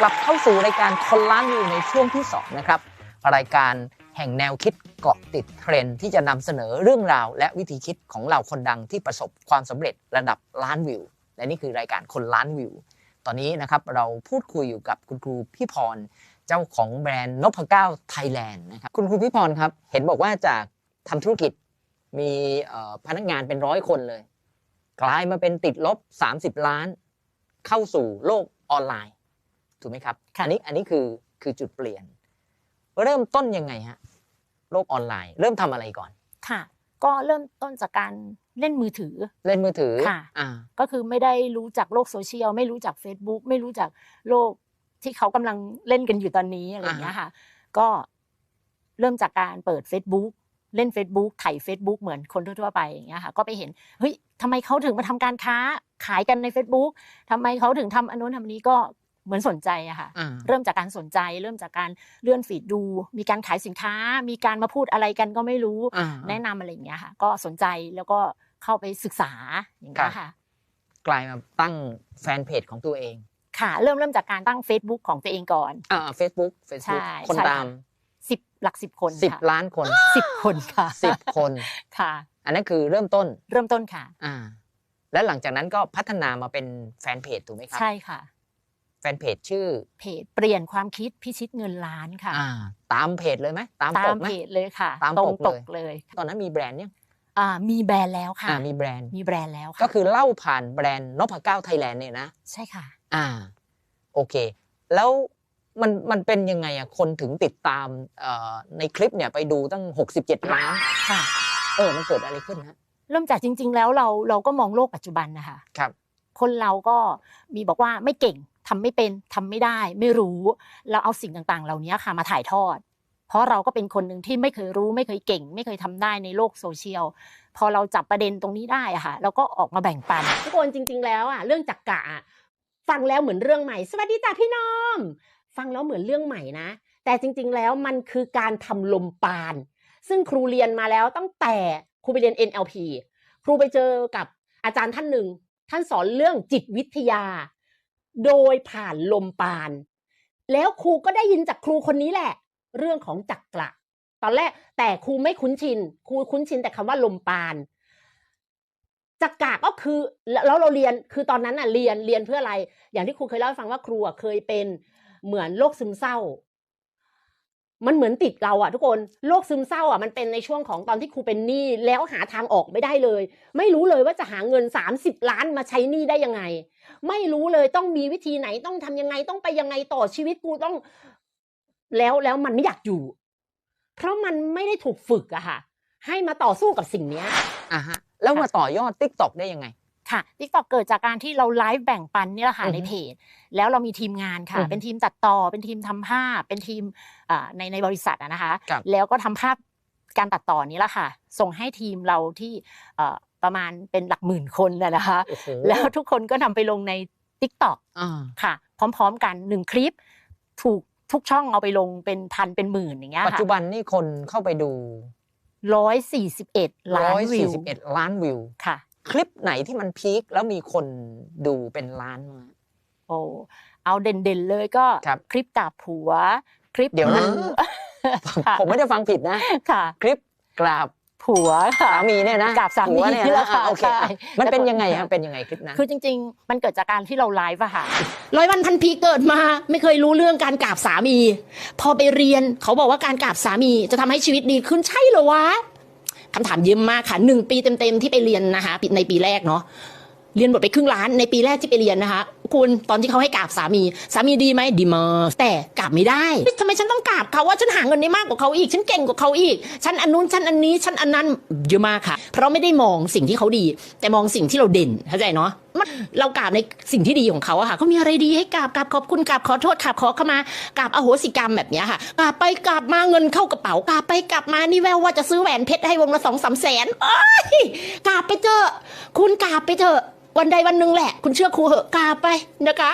กลับเข้าสู่รายการคนล้านวิวในช่วงที่สองนะครับรายการแห่งแนวคิดเกาะติดเทรนด์ที่จะนำเสนอเรื่องราว และวิธีคิดของเหล่าคนดังที่ประสบความสำเร็จระดับล้านวิว และนี่คือรายการคนล้านวิว ตอนนี้นะครับเราพูดคุยอยู่กับคุณครูพี่พร เจ้าของแบรนด์นพเก้าไทยแลนด์นะครับคุณครูพี่พรครับ เห็นบอกว่าจากทำธุรกิจมีพนักงานเป็นร้อยคนเลย กลายมาเป็นติดลบ 30 ล้าน เข้าสู่โลก ออนไลน์ถูกไหมครับค่ะอันี้อันนี้คือคือจุดเปลี่ยน เริ่มต้นยังไงฮะโลกออนไลน์ เริ่มทำอะไรก่อนค่ะ ก็เริ่มต้นจากการเล่นมือถือ เล่นมือถือค่ะอ่าก็คือไม่ได้รู้จักโลกโซเชียลไม่รู้จัก Facebook ไม่รู้จักโลกที่เขากำลังเล่นกันอยู่ตอนนี้อะไรอย่างเงี้ยค่ะ ก็เริ่มจากการเปิด Facebook เล่น Facebook ถ่าย Facebook เหมือนคนทั่วๆไปอย่างเงี้ยค่ะก็ไปเห็นเฮ้ยทำไมเขาถึงมาทำการค้าขายกันใน Facebook ทำไมเขาถึงทำอันนู้นทำอันนี้ก็เหมือนสนใจอะค่ะอ่าเริ่มจากการสนใจ เริ่มจากการเลื่อนฟีดดู มีการขายสินค้า มีการมาพูดอะไรกันก็ไม่รู้อ่าแนะนำอะไรอย่างเงี้ยค่ะ ก็สนใจแล้วก็เข้าไปศึกษาอย่างเงี้ยค่ะ กลายมาตั้งแฟนเพจของตัวเอง ค่ะ เริ่มเริ่มจากการตั้ง Facebook ของตัวเองก่อนอ่า Facebook ใช่ Facebook คนใช่ตาม สิบหลักสิบคนสิบค่ะล้านคนสิบคนค่ะสิบคน ค่ะ อันนั้นคือเริ่มต้นเริ่มต้นค่ะ อ่าแล้วหลังจากนั้นก็พัฒนามาเป็นแฟนเพจถูกไหมครับใช่ค่ะ แฟนเพจชื่อเพจเปลี่ยนความคิดพิชิตเงินล้านค่ะ อ่า ตามเพจเลยไหมตามตาปมกไหม เพจเลยค่ะตามตรปงกเลย ตกเลยตอนนั้นมีแบรนด์ยังอ่ามีแบรนด์แล้วค่ะ อ่ามีแบรนด์ มีแบรนด์แล้วค่ะก็คือเล่าผ่านแบรนด์นพเก้าไทยแลนด์เนี่ยนะ ใช่ค่ะ อ่า โอเค แล้ว มันมันเป็นยังไงอะคนถึงติดตามเอ่อในคลิปเนี่ยไปดูตั้ง 67 ล้านค่ะเออมันเกิดอะไรขึ้นฮะเริ่มจากจริง ๆ แล้วเราเราก็มองโลกปัจจุบันนะคะครับ คนเราก็มีบอกว่าไม่เก่งทำไม่เป็นทำไม่ได้ ไม่รู้เราเอาสิ่งต่างๆ เหล่านี้ค่ะมาถ่ายทอด เพราะเราก็เป็นคนหนึ่งที่ไม่เคยรู้ ไม่เคยเก่ง ไม่เคยทำได้ในโลกโซเชียลพอเราจับประเด็นตรงนี้ได้อะค่ะเราก็ออกมาแบ่งปัน ทุกคนจริง ๆ แล้วอะเรื่องจักกะอะฟังแล้วเหมือนเรื่องใหม่ สวัสดีจ้ะพี่น้อง ฟังแล้วเหมือนเรื่องใหม่นะ แต่จริง ๆ แล้วมันคือการทำลมปาน ซึ่งครูเรียนมาแล้วตั้งแต่ครูไปเรียน NLP ครูไปเจอกับอาจารย์ท่านหนึ่ง ท่านสอนเรื่องจิตวิทยา โดยผ่านลมปาน แล้วครูก็ได้ยินจากครูคนนี้แหละ เรื่องของจักระตอนแรกแต่ครูไม่คุ้นชิน ครูคุ้นชินแต่คำว่าลมปานจักระก็คือแล้วเราเรียนคือตอนนั้นอะเรียนเรียนเพื่ออะไร อย่างที่ครูเคยเล่าให้ฟังว่าครูอะเคยเป็น เหมือนโรคซึมเศร้า มันเหมือนติดเราอะทุกคนโรคซึมเศร้าอะมันเป็นในช่วงของตอนที่ครูเป็นหนี้แล้วหาทางออกไม่ได้เลย ไม่รู้เลยว่าจะหาเงิน 30 ล้านมาใช้หนี้ได้ยังไง ไม่รู้เลยต้องมีวิธีไหนต้องทำยังไงต้องไปยังไงต่อชีวิตกูต้อง แล้วแล้วมันไม่อยากอยู่ เพราะมันไม่ได้ถูกฝึกอะค่ะ ให้มาต่อสู้กับสิ่งเนี้ยอ่าฮะแล้วมาต่อยอด t ิ k t o k ได้ยังไง ค่ะ TikTok เกิดจากการที่เราไลฟ์แบ่งปันนี่แหละค่ะอือฮึในเพจ แล้วเรามีทีมงานค่ะอือฮึเป็นทีมตัดต่อ เป็นทีมทำภาพ เป็นทีมอ่าในในบริษัทอะนะคะครับแล้วก็ทำภาพการตัดต่อนี้แหละค่ะ ส่งให้ทีมเราที่เอ่อประมาณเป็นหลักหมื่นคนนะนะคะโอ้โหแล้วทุกคนก็นำไปลงใน TikTok อ่าค่ะ พร้อมๆกันหนึ่งคลิป ถูกทุกช่องเอาไปลงเป็นพันเป็นหมื่นอย่างเงี้ยปัจค่ะจุบันนี่คนเข้าไปดูร้อยสี่สิบเอ็ดล้านวิว141ล้านวิวค่ะ คลิปไหนที่มันพีคแล้วมีคนดูเป็นล้านมางโอ้เอาเด่นๆเลยก็ครับคลิปกราบผัว คลิปเดี๋ยวนะค่ะผมไม่ได้ฟังผิดนะค่ะ คลิปกราบผัวค่ะสามีเนี่ยนะกราบสามีผัวเนี่ยนี่แหนะละค่ะอะโอเคใช่อะมันเป็นแล้วก็ยังไงฮะเป็นยังไงคลิปนั้นคือจริง ๆ มันเกิดจากการที่เราไลฟ์อะค่ะร้อยวันพันปีเกิดมา ไม่เคยรู้เรื่องการกราบสามี พอไปเรียนเขาบอกว่าการกราบสามีจะทำให้ชีวิตดีขึ้นใช่เหรอวะ คำถามเยอะมากค่ะหนึ่งปีเต็มๆที่ไปเรียนนะคะในปีแรกเนาะเรียนหมดไปครึ่งล้านในปีแรกที่ไปเรียนนะคะ คุณตอนที่เขาให้กราบสามี สามีดีไหมดีมากแต่กราบไม่ได้ทำไมฉันต้องกราบเขาว่าฉันหาเงินได้มากกว่าเขาอีก ฉันเก่งกว่าเขาอีก ฉันอันนู้นฉันอันนี้ฉันอันนั้นเยอะมากค่ะ เพราะไม่ได้มองสิ่งที่เขาดี แต่มองสิ่งที่เราเด่นเข้าใจเนาะมันเรากราบในสิ่งที่ดีของเขาอะค่ะเขามีอะไรดีให้กราบกราบขอบคุณกราบขอโทษกราบขอเข้ามากราบอโหสิกรรมแบบนี้ค่ะกราบไปกราบมาเงินเข้ากระเป๋ากราบไปกราบมานี่แววว่าจะซื้อแหวนเพชรให้วงละสองสามแสนโอ้ยกราบไปเถอคุณกราบไปเถอะ วันใดวันหนึ่งแหละ คุณเชื่อครูเหอะกาไปนะคะ